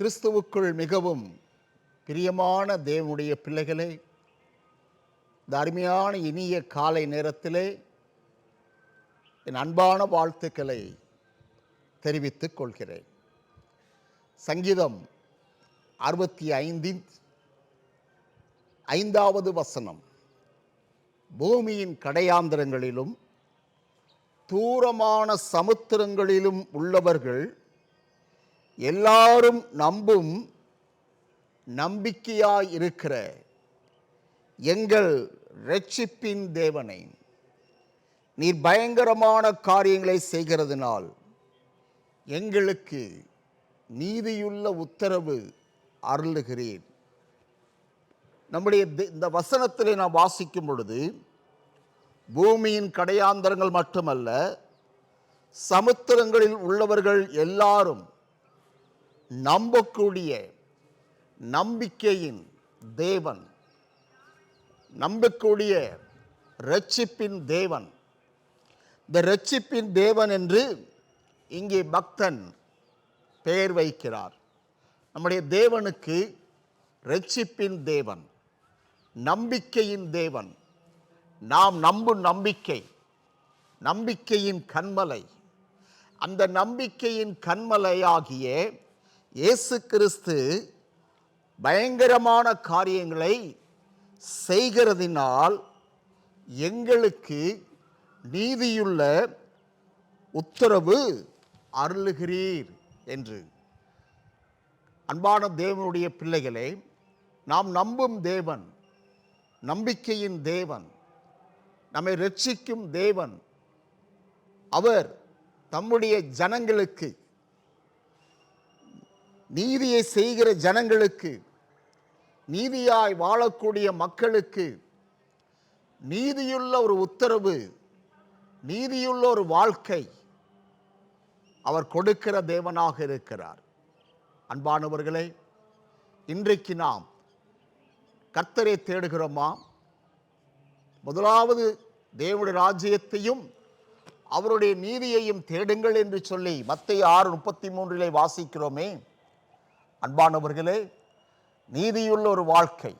கிறிஸ்துவுக்குள் மிகவும் பிரியமான தேவனுடைய பிள்ளைகளே இந்த அருமையான இனிய காலை நேரத்திலே என் அன்பான வாழ்த்துக்களை தெரிவித்துக் கொள்கிறேன். சங்கீதம் அறுபத்தி ஐந்தின் ஐந்தாவது வசனம். பூமியின் கடையாந்திரங்களிலும் தூரமான சமுத்திரங்களிலும் உள்ளவர்கள் எல்லாரும் நம்பும் நம்பிக்கையாய் இருக்கிற எங்கள் ரட்சிப்பின் தேவனை. நீர் பயங்கரமான காரியங்களை செய்கிறதுனால் எங்களுக்கு நீதியுள்ள உத்தரவு அருளுகிறீர். நம்முடைய தி- இந்த வசனத்திலே நாம் வாசிக்கும் பொழுது பூமியின் கடையாந்தரங்கள் மட்டுமல்ல சமுத்திரங்களில் உள்ளவர்கள் எல்லாரும் நம்பக்கூடிய நம்பிக்கையின் தேவன் நம்பக்கூடிய ரட்சிப்பின் தேவன். இந்த ரட்சிப்பின் தேவன் என்று இங்கே பக்தன் பெயர் வைக்கிறார். நம்முடைய தேவனுக்கு ரட்சிப்பின் தேவன் நம்பிக்கையின் தேவன். நாம் நம்பும் நம்பிக்கை நம்பிக்கையின் கண்மலை அந்த நம்பிக்கையின் கண்மலையாகிய இயேசு கிறிஸ்து பயங்கரமான காரியங்களை செய்கிறதினால் எங்களுக்கு நீதியுள்ள உத்தரவு அருளுகிறீர் என்று. அன்பான தேவனுடைய பிள்ளைகளே நாம் நம்பும் தேவன் நம்பிக்கையின் தேவன் நம்மை ரட்சிக்கும் தேவன் அவர் தம்முடைய ஜனங்களுக்கு நீதியை செய்கிற ஜனங்களுக்கு நீதியாய் வாழக்கூடிய மக்களுக்கு நீதியுள்ள ஒரு உத்தரவு நீதியுள்ள ஒரு வாழ்க்கை அவர் கொடுக்கிற தேவனாக இருக்கிறார். அன்பானவர்களே இன்றைக்கு நாம் கர்த்தரை தேடுகிறோமா? முதலாவது தேவனுடைய ராஜ்யத்தையும் அவருடைய நீதியையும் தேடுங்கள் என்று சொல்லி மத்திய ஆறு முப்பத்தி மூன்றிலே வாசிக்கிறோமே. அன்பானவர்களே நீதியுள்ள ஒரு வாழ்க்கை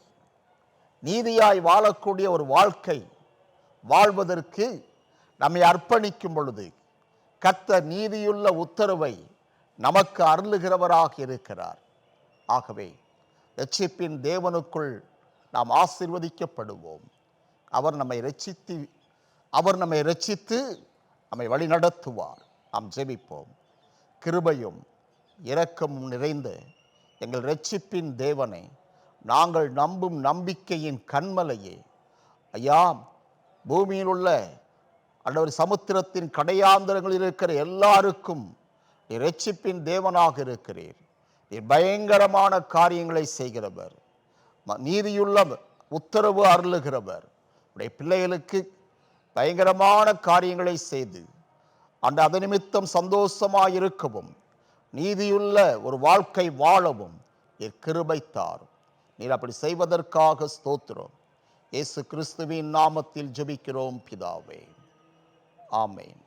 நீதியாய் வாழக்கூடிய ஒரு வாழ்க்கை வாழ்வதற்கு நம்மை அர்ப்பணிக்கும் பொழுது கத்த நீதியுள்ள உத்தரவை நமக்கு அருளுகிறவராக இருக்கிறார். ஆகவே ரட்சிப்பின் தேவனுக்குள் நாம் ஆசீர்வதிக்கப்படுவோம். அவர் நம்மை ரட்சித்து அவர் நம்மை ரட்சித்து நம்மை வழிநடத்துவார். நாம் ஜெபிப்போம். கிருபையும் இரக்கமும் நிறைந்த எங்கள் ரட்சிப்பின் தேவனை நாங்கள் நம்பும் நம்பிக்கையின் கண்மலையே ஐயா பூமியில் உள்ள அல்லது சமுத்திரத்தின் கடையாந்திரங்களில் இருக்கிற எல்லாருக்கும் நீ ரட்சிப்பின் தேவனாக இருக்கிறீர். நீ பயங்கரமான காரியங்களை செய்கிறவர். நீதியுள்ள உத்தரவு அருளுகிறவர். உடைய பிள்ளைகளுக்கு பயங்கரமான காரியங்களை செய்து அந்த அது நிமித்தம் சந்தோஷமாய் இருக்கவும் நீதியுள்ள ஒரு வாழ்க்கை வாழவும் நீர் கிருபை தாரும். நீர் அப்படி செய்வதற்காக ஸ்தோத்திரம். இயேசு கிறிஸ்துவின் நாமத்தில் ஜெபிக்கிறோம் பிதாவே. ஆமேன்.